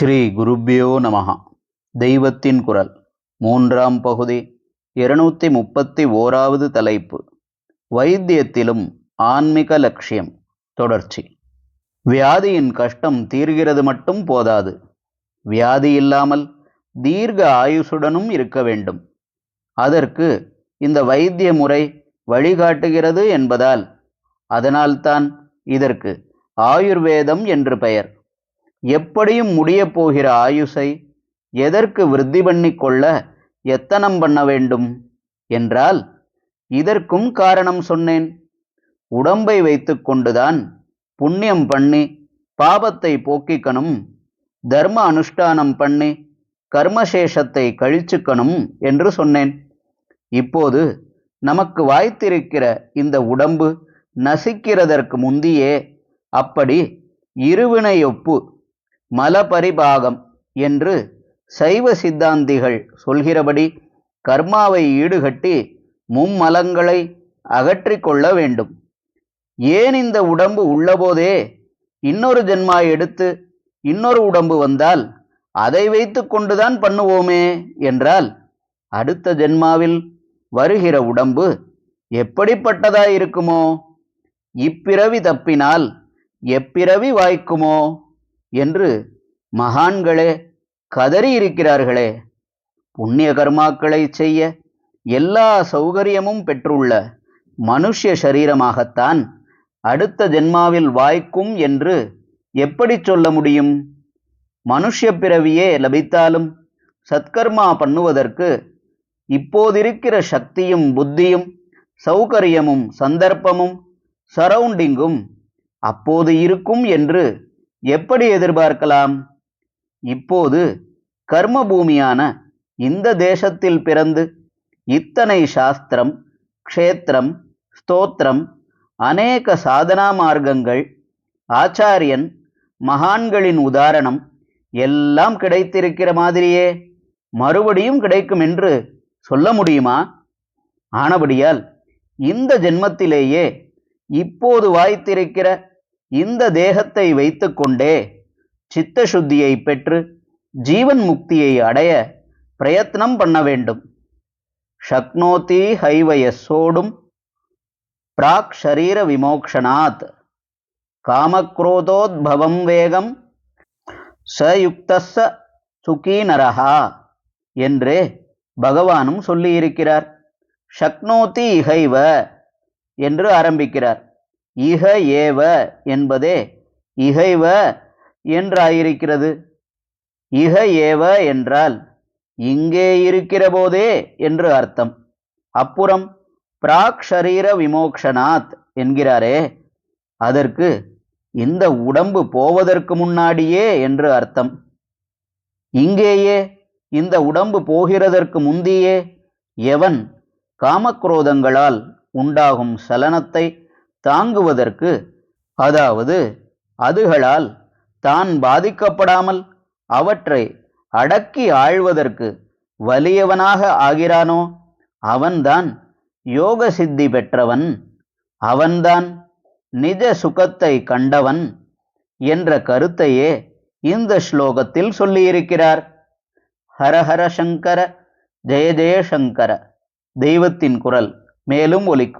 ஸ்ரீ குருப்பியோ நமஹா. தெய்வத்தின் குரல். மூன்றாம் பகுதி. இருநூத்தி முப்பத்தி ஓராவது தலைப்பு. வைத்தியத்திலும் ஆன்மீக லட்சியம். தொடர்ச்சி. வியாதியின் கஷ்டம் தீர்கிறது மட்டும் போதாது. வியாதி இல்லாமல் தீர்க்க ஆயுசுடனும் இருக்க வேண்டும். அதற்கு இந்த வைத்திய முறை வழிகாட்டுகிறது என்பதால் அதனால்தான் இதற்கு ஆயுர்வேதம் என்று பெயர். எப்படியும் முடியப் போகிற ஆயுசை எதற்கு விருத்தி பண்ணி கொள்ள எத்தனம் பண்ண வேண்டும்? என்றால் இதற்கும் காரணம் சொன்னேன். உடம்பை வைத்துக்கொண்டுதான் புண்ணியம் பண்ணி பாபத்தை போக்கிக்கணும் தர்ம அனுஷ்டானம் பண்ணி கர்மசேஷத்தை கழிச்சுக்கணும் என்று சொன்னேன். இப்போது நமக்கு வாய்த்திருக்கிற இந்த உடம்பு நசிக்கிறதற்கு முந்தியே அப்படி இருவினையொப்பு மலபரிபாகம் என்று சைவ சித்தாந்திகள் சொல்கிறபடி கர்மாவை ஈடுகட்டி மும்மலங்களை அகற்றிக்கொள்ள வேண்டும். ஏன் இந்த உடம்பு உள்ளபோதே இன்னொரு ஜென்மா எடுத்து இன்னொரு உடம்பு வந்தால் அதை வைத்து கொண்டுதான் பண்ணுவோமே என்றால் அடுத்த ஜென்மாவில் வருகிற உடம்பு எப்படிப்பட்டதாயிருக்குமோ இப்பிறவி தப்பினால் எப்பிறவி வாய்க்குமோ? என்று மகான்களே கதறி இருக்கிறார்களே புண்ணிய கர்மாக்களை செய்ய எல்லா சௌகரியமும் பெற்றுள்ள மனுஷ்ய சரீரமாகத்தான் அடுத்த ஜென்மாவில் வாய்க்கும் என்று எப்படி சொல்ல முடியும்? மனுஷ்ய பிறவியே லபித்தாலும் சத்கர்மா பண்ணுவதற்கு இப்போதிருக்கிற சக்தியும் புத்தியும் சௌகரியமும் சந்தர்ப்பமும் சரவுண்டிங்கும் அப்போது இருக்கும் என்று எப்படி எதிர்பார்க்கலாம்? இப்போது கர்ம பூமியான இந்த தேசத்தில் பிறந்து இத்தனை சாஸ்திரம் க்ஷேத்திரம் ஸ்தோத்திரம் அநேக சாதனா மார்க்கங்கள் ஆச்சாரியன் மகான்களின் உதாரணம் எல்லாம் கிடைத்திருக்கிற மாதிரியே மறுபடியும் கிடைக்கும் என்று சொல்ல முடியுமா? ஆனபடியால் இந்த ஜென்மத்திலேயே இப்போது வாய்த்திருக்கிற இந்த தேகத்தை வைத்துக்கொண்டே சித்த சுத்தியை பெற்று ஜீவன் முக்தியை அடைய பிரயத்னம் பண்ண வேண்டும். ஷக்னோதி ஹைவயசோடும் பிராக் ஷரீர விமோக்ஷனாத். காமக்ரோதோத்பவம் வேகம் சயுக்தஸ்ஸ சுகீனரஹா என்று பகவானும் சொல்லியிருக்கிறார். ஷக்னோதி இகைவ என்று ஆரம்பிக்கிறார். இக ஏவ என்பதே இகைவ என்றாயிருக்கிறது. இக ஏவ என்றால் இங்கே இருக்கிற போதே என்று அர்த்தம். அப்புறம் பிராக் ஷரீர விமோக்ஷனாத் என்கிறாரே அதற்கு இந்த உடம்பு போவதற்கு முன்னாடியே என்று அர்த்தம். இங்கேயே இந்த உடம்பு போகிறதற்கு முந்தியே எவன் காமக்ரோதங்களால் உண்டாகும் சலனத்தை தாங்குவதற்கு அதாவது அதுகளால் தான் பாதிக்கப்படாமல் அவற்றை அடக்கி ஆழ்வதற்கு வலியவனாக ஆகிறானோ? அவன்தான் யோக சித்தி பெற்றவன். அவன்தான் நிஜ சுகத்தை கண்டவன் என்ற கருத்தையே இந்த ஸ்லோகத்தில் சொல்லியிருக்கிறார். ஹரஹர சங்கர ஜெய ஜெயசங்கர தெய்வத்தின் குரல் மேலும் ஒலிக்கும்.